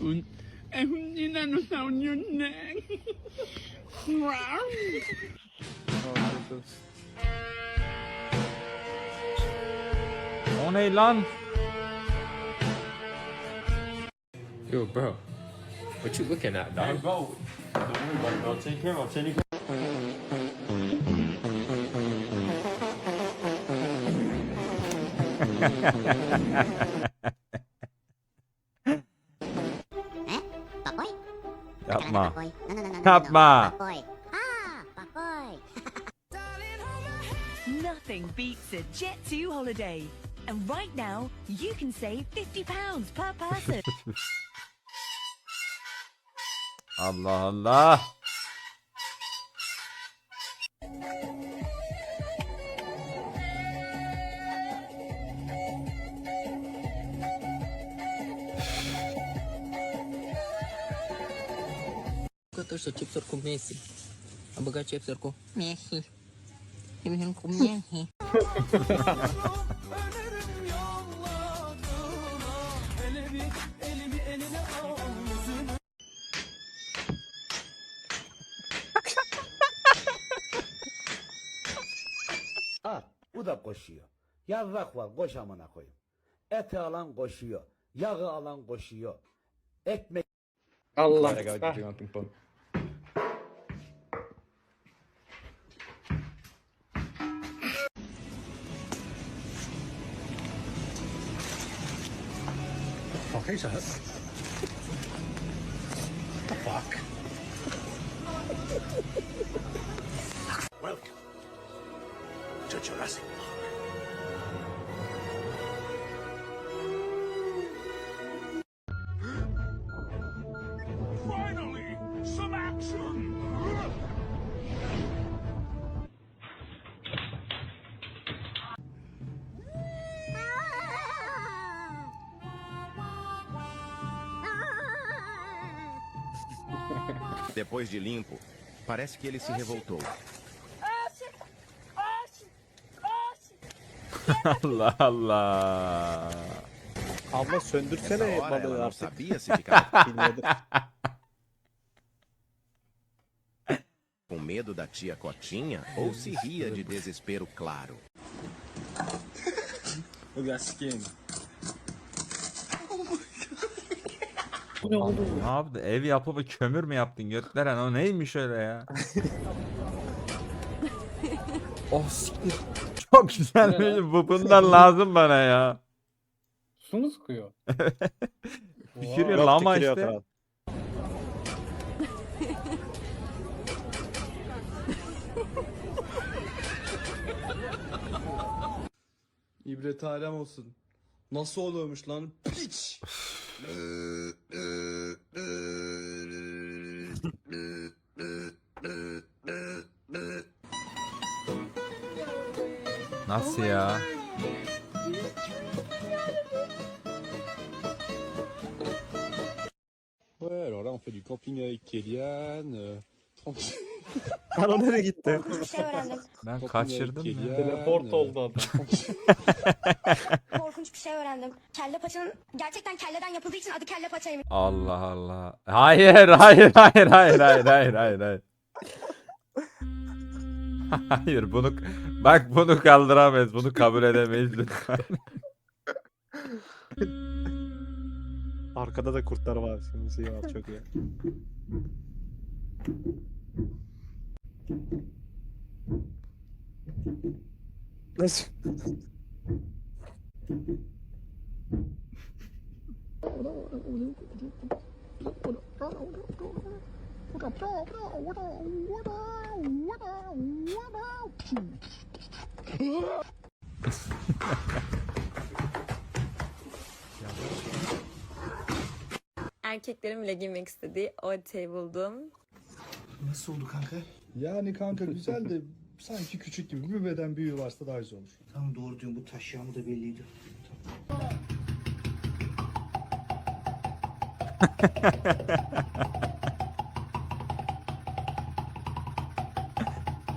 Un, es un dinosaurio negro. Afiyet olsun. O ne lan? Yo, bro. What you looking at, dog? bro. Don't worry about it, bro. Take care, I'll take care. Bakoy? Bakoy. Ah, bakoy. Nothing beats a Jet2 holiday. And right now, you can save £50 per person. Allah Allah. Messi. Ang baga chipser ko Messi. Ibihin ko Messi. At bu da koşuyor. Yarrak var koş amına koyayım. Eti alan koşuyor. Yağı alan koşuyor. Ekmek Allah. Oh, here's. What the fuck? Welcome to Jurassic Park. Depois de limpo, parece que ele se revoltou. Allah Allah. Abla söndürsene Nessa hora balığı ela não artık. sabia se ficava Bilmedi. com medo da tia Cotinha ou se ria de desespero claro. Ne yaptı? Ev yapımı kömür mü yaptın götleren? O neymiş öyle ya? oh siktir. Çok güzelmiş bu. Bundan lazım bana ya. Su mu sıkıyor? Tükürüyor Yok, lama tükürüyor işte. kral. İbret alem olsun. Nasıl oluyormuş lan? Piç. Nasıl ya? Ouais, alors là on fait du camping avec Kélian. euh, tranquille. Nereye gitti? Ben kaçırdım ya. Teleport euh, oldu adam. Şey öğrendim. Kelle paçanın gerçekten kelleden yapıldığı için adı kelle paçaymış. Allah Allah. Hayır hayır hayır hayır hayır hayır hayır hayır. Hayır bunu bak bunu kaldıramayız. Bunu kabul edemeyiz lütfen. Arkada da kurtlar var. Şimdi şey var çok iyi. Nasıl? Erkeklerin bile giymek istediği o eteği buldum. Nasıl oldu kanka? Yani kanka güzel de sanki küçük gibi. Bir beden büyüğü varsa daha güzel olur. Tamam doğru diyorsun. Bu taş yağmur da belliydi.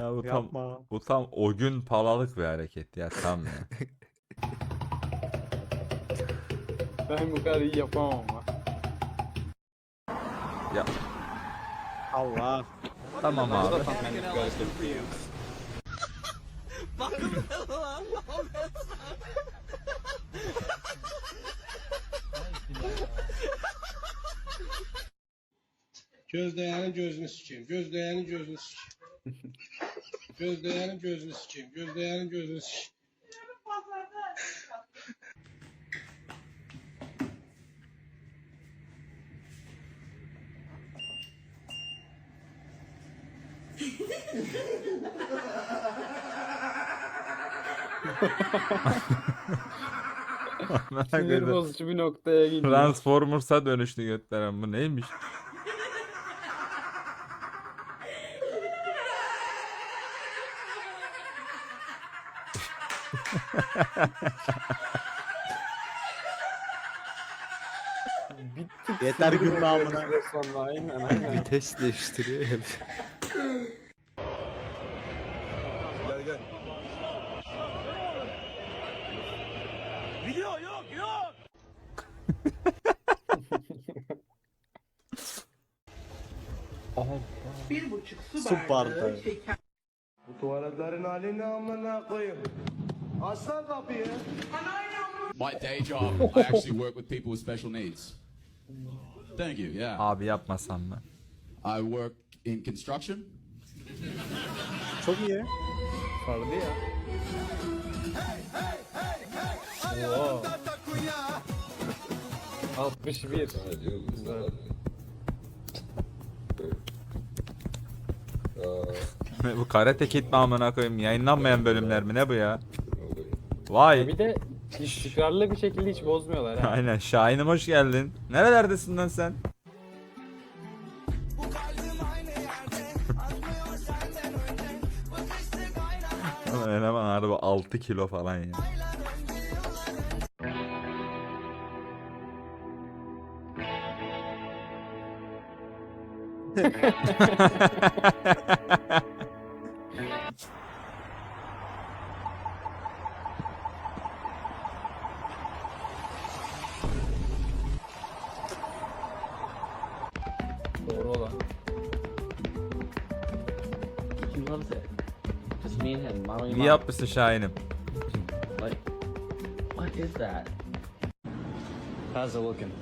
Ya bu tam, bu tam o gün palalık bir hareket ya tam ya. Ben bu kadar iyi yapamam ama. ya Allah. tamam abi. tam benlik bir hareket. Gözleyenin gözünü sikeyim. Gözleyenin gözünü sikeyim. Gözleyenin gözünü sikeyim. Gözleyenin gözünü sikeyim. Sinir bozucu bir noktaya gidiyor. Transformers'a dönüştü götleren bu neymiş? Yeter gülme amına. Sonra aynen aynen. Vites değiştiriyor hep. Su bardağı. Bu tuvaletlerin halini amına koyayım. Aslan kapıyı. My day job, I actually work with people with special needs. Thank you, yeah. Abi yapmasam mı? I work in construction. Çok iyi. Sardı ya. Oo. 61. Güzel. bu karate kid mi amına koyayım yayınlanmayan bölümler mi ne bu ya? Vay. Bir de istikrarlı bir şekilde hiç bozmuyorlar ha. Aynen Şahin'im hoş geldin. Nerelerdesin lan sen? Eleman harbi 6 kilo falan ya. İyi yapmışsın Şahin'im. How's it looking?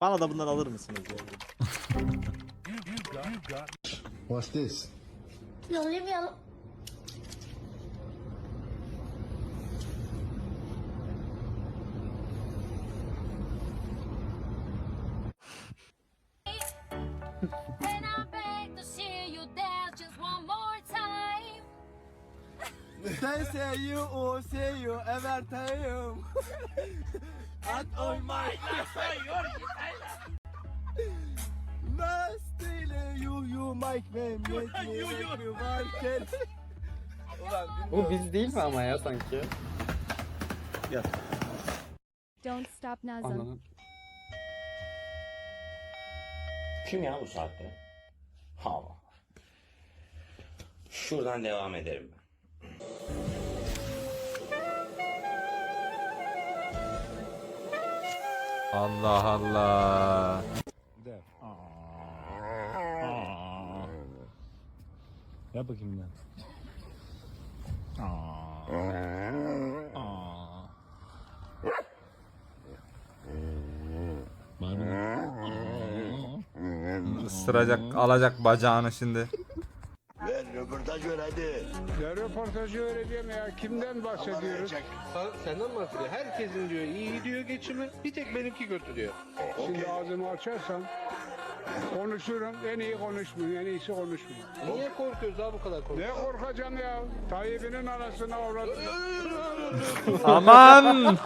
Bana da bundan alır mısınız ya? What's this? Olivia And Sen say you o say you evertayım. At oy my Mastile you you Mike mem yedi varken. Bu biz değil mi ama ya sanki? Don't stop Nazan. Anladım. Kim ya bu saatte? Allah. Şuradan devam ederim ben. Allah Allah. Yap bakayım ben. Isıracak alacak bacağını şimdi. Ya röportajı öğreneceğim ya. Kimden bahsediyoruz? Senden bahsediyor. Herkesin diyor iyi diyor geçimi. Bir tek benimki kötü diyor. Şimdi ağzımı açarsam konuşurum. En iyi konuşmayayım. En iyisi konuşmayayım. Niye korkuyoruz abi bu kadar korkuyoruz? Ne korkacağım ya? Tayyip'in anasını avradını. Aman!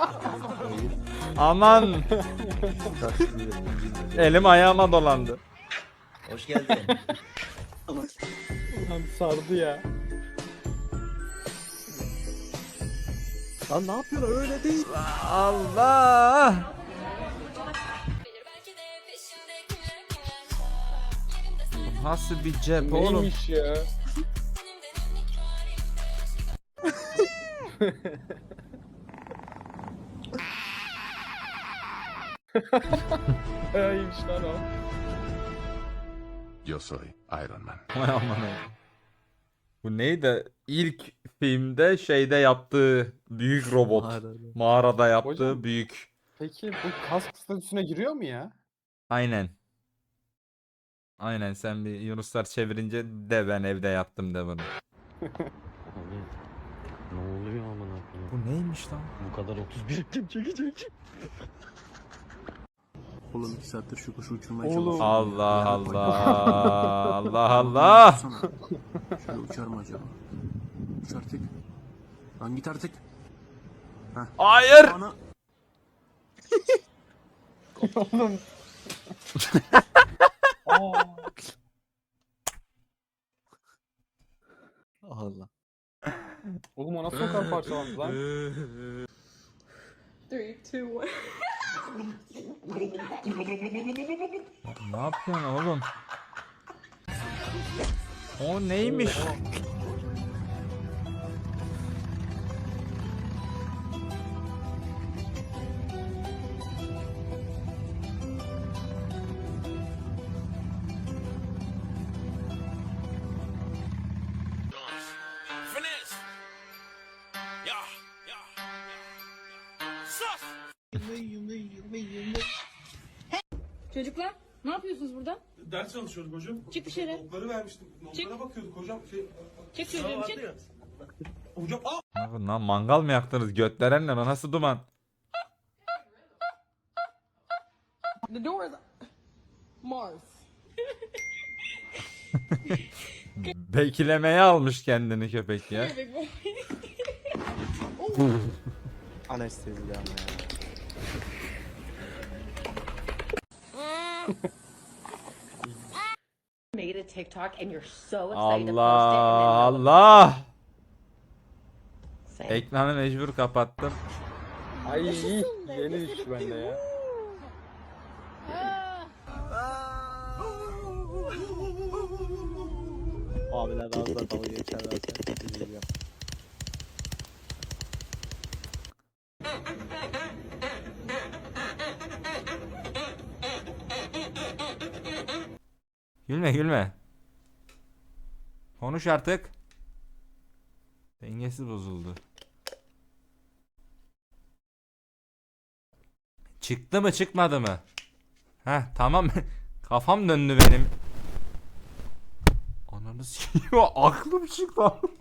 Aman! Elim ayağıma dolandı. Hoş geldin. Lan sardı ya. Lan ne yapıyorsun öyle değil. Allah! Nasıl bir cep oğlum? Neymiş ya? İyiymiş lan o. Yo soy Iron Man. Vay aman Allah'ım. Bu neydi? İlk filmde şeyde yaptığı büyük robot. Mağarada yaptığı Hocam. büyük. Peki bu kask statüsüne giriyor mu ya? Aynen. Aynen sen bir Yunuslar çevirince de ben evde yaptım de bunu. Ne oluyor amına koyayım? Bu neymiş lan? Bu kadar 31 kim çekecek? Oğlum 2 saattir şu kuşu uçurmaya Oğlum. çalışıyorum. Allah Allah. Allah Allah. Şöyle uçar mı acaba? Uç artık. Lan git artık. Hayır. Ana. Oğlum. Aa. Allah. Oğlum o nasıl o kadar parçalandı lan? Ne yapıyorsun oğlum? O neymiş? Çocuklar ne yapıyorsunuz burada? Ders çalışıyorduk hocam. Çık dışarı. Notları vermiştim. Notlara bakıyorduk hocam. Şey, Çık çocuğum çık. hocam aa! Ne lan mangal mı yaktınız? Götlerenle lan nasıl duman? The door is Mars. Beklemeye almış kendini köpek ya. Anestezi yani. Made a TikTok and you're so Allah Allah. Ekranı mecbur kapattım. Ay yeni düştü bende ya. Abiler az da dalga geçerler. Gülme gülme. Konuş artık. Dengesi bozuldu. Çıktı mı çıkmadı mı? Heh tamam. Kafam döndü benim. Ananı sikiyor. Aklım çıktı.